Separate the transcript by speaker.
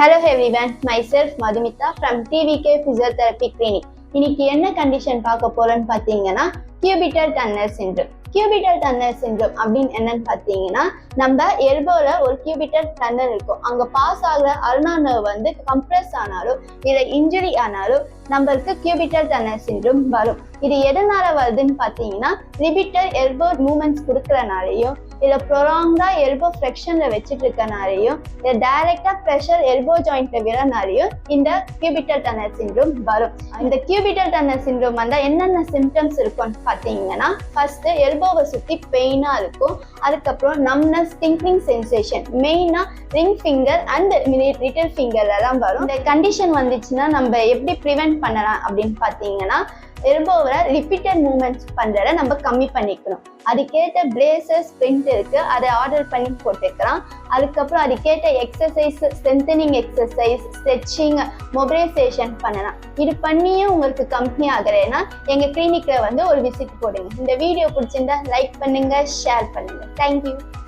Speaker 1: Hello everyone my self Madhumitha from TVK physiotherapy clinic இன்னைக்கு என்ன condition பார்க்க போறோம்னு பார்த்தீங்கன்னா cubital tunnel syndrome cubital tunnel syndrome அப்படின்னு என்னன்னு பார்த்தீங்கன்னா நம்ம எல்போல ஒரு கியூபிட்டல் டன்னல் இருக்கும். அங்க பாஸ் ஆகுற அருணா நர்வ் வந்து கம்ப்ரெஸ் ஆனாலும் இல்லை இன்ஜுரி ஆனாலும் நம்மளுக்கு கியூபிட்டல் டன்னல் சிண்ட்ரோம் வரும். இது எதனால வருதுன்னு பார்த்தீங்கன்னா லிபிட்டல் எல்போ மூமெண்ட்ஸ் கொடுக்கறனாலையும் இல்லை ப்ரொலாங்கா எல்போ ஃப்ளெக்ஷன்ல வச்சுட்டு இருக்கனாலையும் இல்லை டைரக்டா ப்ரெஷர் எல்போ ஜாயிண்ட்ல விழனாலையும் இந்த கியூபிட்டல் டன்னல் சிண்ட்ரோம் வரும். இந்த கியூபிட்டல் டன்னல் சிண்ட்ரோம் வந்தா என்னென்ன சிம்டம்ஸ் இருக்கும்னு பார்த்தீங்கன்னா ஃபர்ஸ்ட் எல்போவை சுத்தி பெயினா இருக்கும். அதுக்கப்புறம் நம்னஸ் திங்கிங் சென்சேஷன் மெயினாக ரிங் ஃபிங்கர் அண்ட் லிட்டில் ஃபிங்கர்ல தான் வரும். இந்த கண்டிஷன் வந்துச்சுன்னா நம்ம எப்படி ப்ரிவெண்ட் பண்ணலாம் அப்படின்னு பார்த்தீங்கன்னா எல்போவில் ரிப்பீட்டட் மூமெண்ட்ஸ் பண்ணுறத நம்ம கம்மி பண்ணிக்கணும். அதுக்கேற்ற பிரேசஸ் ஸ்ப்ரிண்ட் இருக்கு. அதை ஆர்டர் பண்ணி போட்டுக்கலாம். அதுக்கப்புறம் அதுக்கேற்ற exercise strengthening exercise stretching mobilisation பண்ணலாம். இது பண்ணியும் உங்களுக்கு கம்பெனி ஆகலைன்னா எங்கள் கிளினிக்கில் வந்து ஒரு விசிட் போடுங்க. இந்த வீடியோ பிடிச்சிருந்தா லைக் பண்ணுங்கள் ஷேர் பண்ணுங்கள் Thank you.